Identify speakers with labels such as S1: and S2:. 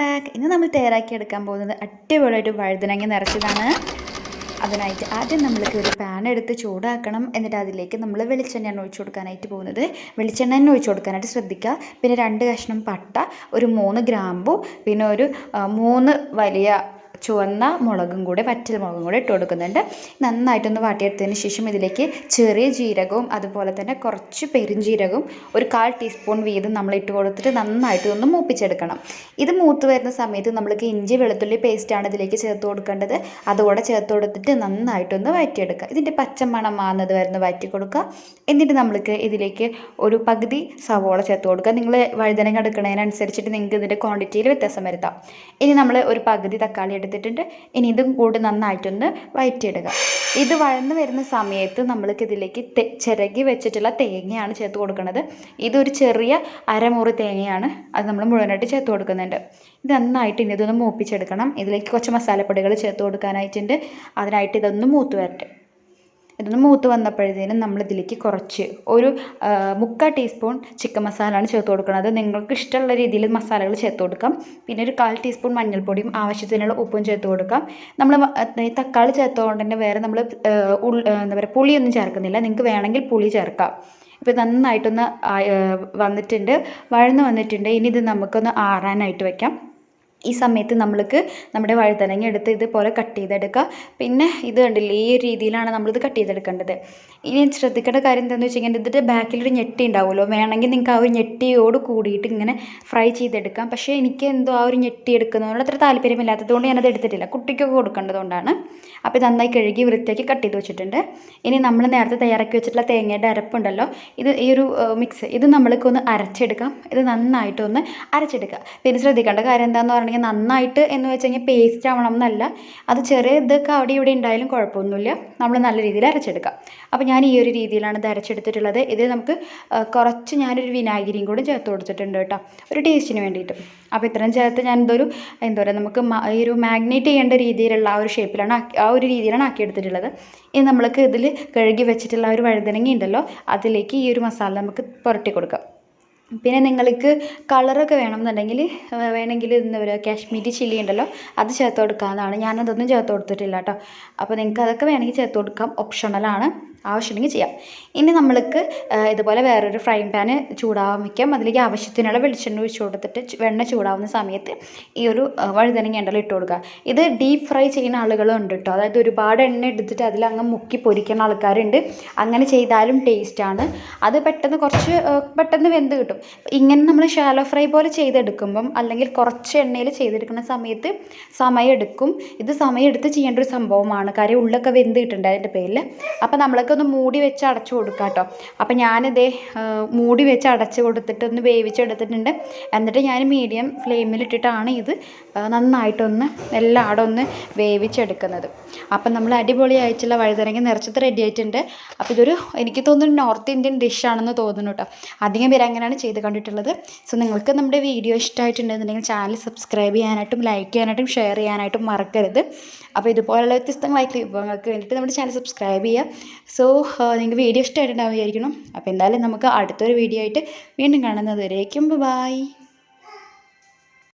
S1: Back ഇന്ന് നമ്മൾ തയ്യാറാക്കി എടുക്കാൻ പോകുന്നത് അടിപൊളിയായിട്ട് വഴുതനങ്ങ നിറച്ചതാണ്. അതിനായിട്ട് ആദ്യം നമ്മൾക്ക് ഒരു പാൻ എടുത്ത് ചൂടാക്കണം. എന്നിട്ട് അതിലേക്ക് നമ്മൾ വെളിച്ചെണ്ണയാണ് ഒഴിച്ചു കൊടുക്കാനായിട്ട് പോകുന്നത്. വെളിച്ചെണ്ണ തന്നെ ഒഴിച്ചു കൊടുക്കാനായിട്ട് ശ്രദ്ധിക്കുക. പിന്നെ രണ്ട് കഷ്ണം പട്ട ഒരു മൂന്ന് ഗ്രാമ്പു പിന്നെ ഒരു മൂന്ന് വലിയ ചുവന്ന മുളകും കൂടെ വറ്റൽ മുളകും കൂടെ ഇട്ട് കൊടുക്കുന്നുണ്ട്. നന്നായിട്ടൊന്ന് വാട്ടിയെടുത്തതിന് ശേഷം ഇതിലേക്ക് ചെറിയ ജീരകവും അതുപോലെ തന്നെ കുറച്ച് പെരുംജീരകവും ഒരു കാൽ ടീസ്പൂൺ വീതം നമ്മൾ ഇട്ട് കൊടുത്തിട്ട് നന്നായിട്ട് ഒന്ന് മൂപ്പിച്ചെടുക്കണം. ഇത് മൂത്ത് വരുന്ന സമയത്ത് നമ്മൾക്ക് ഇഞ്ചി വെളുത്തുള്ളി പേസ്റ്റാണ് ഇതിലേക്ക് ചേർത്ത് കൊടുക്കേണ്ടത്. അതുകൂടെ ചേർത്ത് കൊടുത്തിട്ട് നന്നായിട്ടൊന്ന് വഴറ്റിയെടുക്കുക ഇതിന്റെ പച്ചമണം മാറുന്നത് വരുന്ന വഴറ്റി കൊടുക്കുക. എന്നിട്ട് നമ്മൾക്ക് ഇതിലേക്ക് ഒരു പകുതി സവോള ചേർത്ത് കൊടുക്കുക. നിങ്ങൾ വഴുതനങ്ങ എടുക്കുന്നതിനനുസരിച്ചിട്ട് നിങ്ങൾക്ക് ഇതിന്റെ ക്വാണ്ടിറ്റിയിൽ വ്യത്യാസം വരുത്താം. ഇനി നമ്മൾ ഒരു പകുതി തക്കാളി എടുത്തിട്ടുണ്ട് ഇനി ഇതും കൂടി നന്നായിട്ടൊന്ന് വയറ്റിയിടുക. ഇത് വഴന്ന് വരുന്ന സമയത്ത് നമ്മൾക്ക് ഇതിലേക്ക് ചിരകി വെച്ചിട്ടുള്ള തേങ്ങയാണ് ചേർത്ത് കൊടുക്കുന്നത്. ഇതൊരു ചെറിയ അരമുറി തേങ്ങയാണ് അത് നമ്മൾ മുഴുവനായിട്ട് ചേർത്ത് കൊടുക്കുന്നുണ്ട്. ഇത് നന്നായിട്ട് ഇനി ഇതൊന്ന് മൂപ്പിച്ചെടുക്കണം. ഇതിലേക്ക് കുറച്ച് മസാലപ്പൊടികൾ ചേർത്ത് കൊടുക്കാനായിട്ടുണ്ട്. അതിനായിട്ട് ഇതൊന്ന് മൂത്ത് വരട്ടെ. ഇതൊന്ന് മൂത്ത് വന്നപ്പോഴത്തേനും നമ്മൾ ഇതിലേക്ക് കുറച്ച് ഒരു മുക്കാൽ ടീസ്പൂൺ ചിക്കൻ മസാലയാണ് ചേർത്ത് കൊടുക്കുന്നത്. നിങ്ങൾക്ക് ഇഷ്ടമുള്ള രീതിയിൽ മസാലകൾ ചേർത്ത് കൊടുക്കാം. പിന്നെ ഒരു കാൽ ടീസ്പൂൺ മഞ്ഞൾപ്പൊടിയും ആവശ്യത്തിനുള്ള ഉപ്പും ചേർത്ത് കൊടുക്കാം. നമ്മൾ തക്കാളി ചേർത്തുകൊണ്ട് തന്നെ വേറെ നമ്മൾ എന്താ പറയുക പുളിയൊന്നും ചേർക്കുന്നില്ല. നിങ്ങൾക്ക് വേണമെങ്കിൽ പുളി ചേർക്കാം. ഇപ്പോൾ നന്നായിട്ടൊന്ന് വന്നിട്ടുണ്ട്. വഴന്ന് വന്നിട്ടുണ്ട്. ഇനി ഇത് നമുക്കൊന്ന് ആറാനായിട്ട് വെക്കാം. ഈ സമയത്ത് നമ്മൾക്ക് നമ്മുടെ വഴുതനങ്ങ എടുത്ത് ഇതുപോലെ കട്ട് ചെയ്തെടുക്കുക. പിന്നെ ഇത് കണ്ടില്ലേ ഈ ഒരു രീതിയിലാണ് നമ്മളിത് കട്ട് ചെയ്തെടുക്കേണ്ടത്. ഇനി ശ്രദ്ധിക്കേണ്ട കാര്യം എന്താണെന്ന് വെച്ച് കഴിഞ്ഞാൽ ഇതിന്റെ ബാക്കിലൊരു ഞെട്ടി ഉണ്ടാവുമല്ലോ. വേണമെങ്കിൽ നിങ്ങൾക്ക് ആ ഒരു ഞെട്ടിയോട് കൂടിയിട്ട് ഇങ്ങനെ ഫ്രൈ ചെയ്തെടുക്കാം. പക്ഷേ എനിക്ക് എന്തോ ആ ഒരു ഞെട്ടി എടുക്കുന്നതിനോട് അത്ര താല്പര്യമില്ലാത്തത് കൊണ്ട് ഞാനത് എടുത്തിട്ടില്ല. കുട്ടിക്കൊക്കെ കൊടുക്കേണ്ടതുകൊണ്ടാണ്. അപ്പോൾ നന്നായി കഴുകി വൃത്തിയാക്കി കട്ട് ചെയ്ത് വെച്ചിട്ടുണ്ട്. ഇനി നമ്മൾ നേരത്തെ തയ്യാറാക്കി വെച്ചിട്ടുള്ള തേങ്ങയുടെ അരപ്പുണ്ടല്ലോ ഇത് ഈ ഒരു മിക്സ് ഇത് നമ്മൾക്കൊന്ന് അരച്ചെടുക്കാം. ഇത് നന്നായിട്ടൊന്ന് അരച്ചെടുക്കുക. പിന്നെ ശ്രദ്ധിക്കേണ്ട കാര്യം എന്താണെന്ന് പറഞ്ഞാൽ നന്നായിട്ട് എന്ന് വെച്ച് കഴിഞ്ഞാൽ പേസ്റ്റ് ആവണം എന്നല്ല. അത് ചെറിയ ഇതൊക്കെ അവിടെ ഇവിടെ ഉണ്ടായാലും കുഴപ്പമൊന്നുമില്ല. നമ്മൾ നല്ല രീതിയിൽ അരച്ചെടുക്കാം. അപ്പോൾ ഞാൻ ഈ ഒരു രീതിയിലാണ് ഇത് അരച്ചെടുത്തിട്ടുള്ളത്. ഇത് നമുക്ക് കുറച്ച് ഞാനൊരു വിനാഗിരിയും കൂടി ചേർത്ത് കൊടുത്തിട്ടുണ്ട് കേട്ടോ. ഒരു ടേസ്റ്റിന് വേണ്ടിയിട്ട്. അപ്പോൾ ഇത്രയും ചേർത്ത് ഞാൻ ഇതൊരു എന്താ പറയുക നമുക്ക് ഈ ഒരു മാഗ്നേറ്റ് ചെയ്യേണ്ട രീതിയിലുള്ള ആ ഒരു ഷേപ്പിലാണ് ആ ഒരു രീതിയിലാണ് ആക്കി എടുത്തിട്ടുള്ളത് ഇനി നമ്മൾക്ക് ഇതിൽ കഴുകി വെച്ചിട്ടുള്ള ആ ഒരു വഴുതനങ്ങ ഉണ്ടല്ലോ അതിലേക്ക് ഈ ഒരു മസാല നമുക്ക് പുരട്ടി കൊടുക്കാം. പിന്നെ നിങ്ങൾക്ക് കളറൊക്കെ വേണമെന്നുണ്ടെങ്കിൽ വേണമെങ്കിൽ എന്താ പറയുക കാശ്മീരി ചില്ലി ഉണ്ടല്ലോ അത് ചേർത്ത് കൊടുക്കാവുന്നതാണ്. ഞാനതൊന്നും ചേർത്ത് കൊടുത്തിട്ടില്ല കേട്ടോ. അപ്പോൾ നിങ്ങൾക്ക് അതൊക്കെ വേണമെങ്കിൽ ചേർത്ത് കൊടുക്കാം. ഓപ്ഷണലാണ് ആവശ്യമുണ്ടെങ്കിൽ ചെയ്യാം. ഇനി നമ്മൾക്ക് ഇതുപോലെ വേറൊരു ഫ്രൈ പാന് ചൂടാവാൻ വയ്ക്കാം അതിലേക്ക് ആവശ്യത്തിനുള്ള വെളിച്ചെണ്ണ ഒഴിച്ച് കൊടുത്തിട്ട് വെണ്ണ ചൂടാവുന്ന സമയത്ത് ഈ ഒരു വഴുതനങ്ങ ഉണ്ടല്ലോ ഇട്ട് കൊടുക്കുക. ഇത് ഡീപ്പ് ഫ്രൈ ചെയ്യുന്ന ആളുകളും ഉണ്ട് കേട്ടോ. അതായത് ഒരുപാട് എണ്ണ എടുത്തിട്ട് അതിൽ അങ്ങ് മുക്കി പൊരിക്കുന്ന ആൾക്കാരുണ്ട്. അങ്ങനെ ചെയ്താലും ടേസ്റ്റാണ് അത് പെട്ടെന്ന് കുറച്ച് പെട്ടെന്ന് വെന്ത് കിട്ടും. ഇങ്ങനെ നമ്മൾ ഷാലോ ഫ്രൈ പോലെ ചെയ്തെടുക്കുമ്പം അല്ലെങ്കിൽ കുറച്ച് എണ്ണയിൽ ചെയ്തെടുക്കുന്ന സമയത്ത് സമയമെടുക്കും ഇത് സമയമെടുത്ത് ചെയ്യേണ്ട ഒരു സംഭവമാണ്. കാര്യം ഉള്ളൊക്കെ വെന്ത് കിട്ടുന്നുണ്ട് അതിന്റെ പേരിൽ അപ്പോൾ നമ്മളൊക്കെ ഒന്ന് മൂടി വെച്ച് അടച്ചു കൊടുക്കാം കേട്ടോ അപ്പോൾ ഞാനിതേ മൂടി വെച്ച് അടച്ചു കൊടുത്തിട്ട് ഒന്ന് വേവിച്ചെടുത്തിട്ടുണ്ട്. എന്നിട്ട് ഞാൻ മീഡിയം ഫ്ലെയിമിലിട്ടിട്ടാണ് ഇത് നന്നായിട്ടൊന്ന് എല്ലായിടും ഒന്ന് വേവിച്ചെടുക്കുന്നത്. അപ്പം നമ്മൾ അടിപൊളിയായിട്ടുള്ള വഴുതനങ്ങ നിറച്ചത് റെഡി ആയിട്ടുണ്ട്. അപ്പോൾ ഇതൊരു എനിക്ക് തോന്നുന്നു നോർത്ത് ഇന്ത്യൻ ഡിഷാണെന്ന് തോന്നുന്നു കേട്ടോ അധികം പേര് അങ്ങനെയാണ് ചെയ്ത് കണ്ടിട്ടുള്ളത്. സോ നിങ്ങൾക്ക് നമ്മുടെ വീഡിയോ ഇഷ്ടമായിട്ടുണ്ടെന്നുണ്ടെങ്കിൽ ചാനൽ സബ്സ്ക്രൈബ് ചെയ്യാനായിട്ടും ലൈക്ക് ചെയ്യാനായിട്ടും ഷെയർ ചെയ്യാനായിട്ടും മറക്കരുത്. അപ്പോൾ ഇതുപോലുള്ള വ്യത്യസ്തമായിട്ടുള്ള വിഭവങ്ങൾക്ക് വേണ്ടിയിട്ട് നമ്മുടെ ചാനൽ സബ്സ്ക്രൈബ് ചെയ്യുക. സോ നിങ്ങൾക്ക് വീഡിയോ ഇഷ്ടമായിട്ടുണ്ടാവുകയായിരിക്കണം അപ്പോൾ എന്തായാലും നമുക്ക് അടുത്തൊരു വീഡിയോ ആയിട്ട് വീണ്ടും കാണുന്നത് വരേക്കും ബൈ